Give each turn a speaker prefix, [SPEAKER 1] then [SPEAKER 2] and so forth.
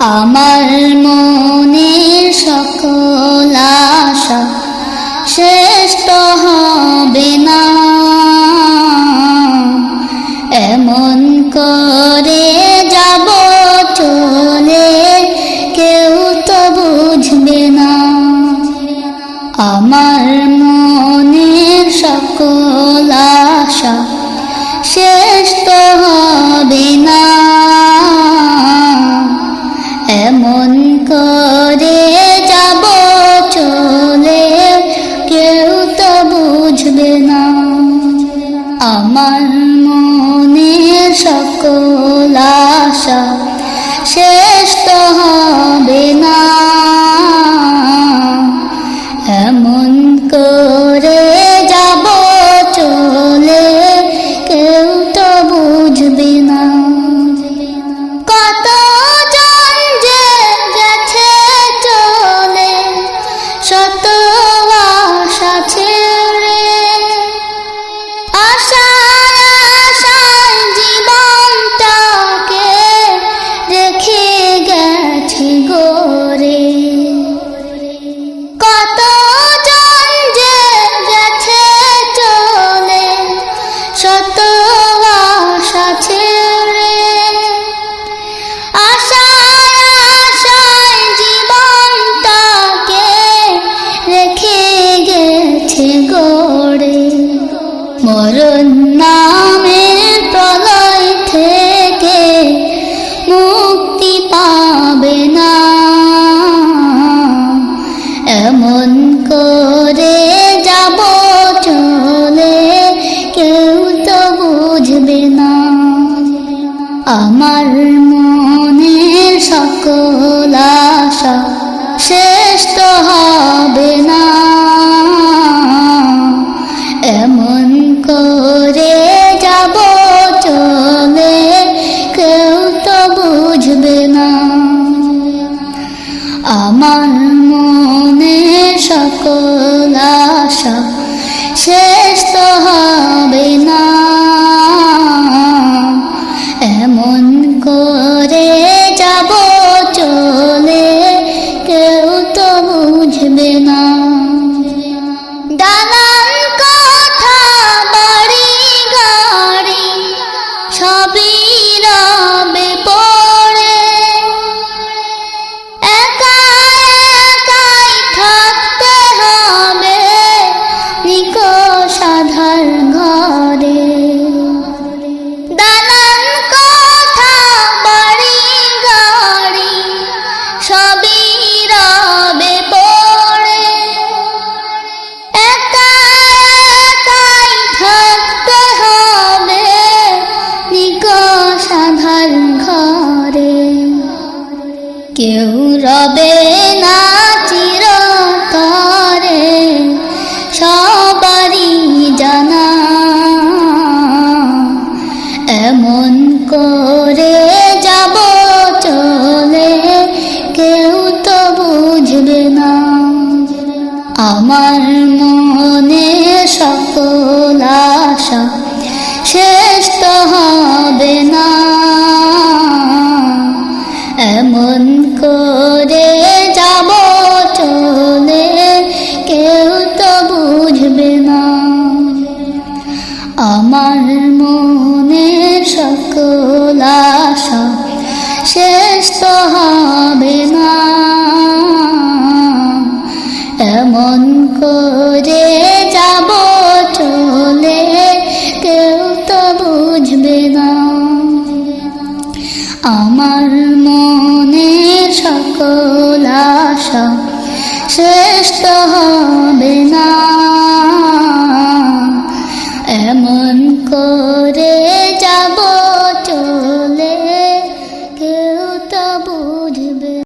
[SPEAKER 1] আমার মনের সকল আশা শেষ তো হবে না। এমন করে যাব চলে কেউ তো বুঝবে না। আমার মনের সকল আশা শেষ তো হবে না। আমার মনে সকল আশা শেষ তো গোরে সকল আশা শেষ তো হবে না। এমন করে যাব চলে, কেউ তো বুঝবে না। আমার মনের সকল আশা শেষ তো হবে না। বুঝবে না। দালান কথা বাড়ি গাড়ি সবই রবে। কেউ রবে না চিরতরে, সবারই জানা। এমন করে যাব চলে, কেউ তো বুঝবে না। আমার মনে সকল মনের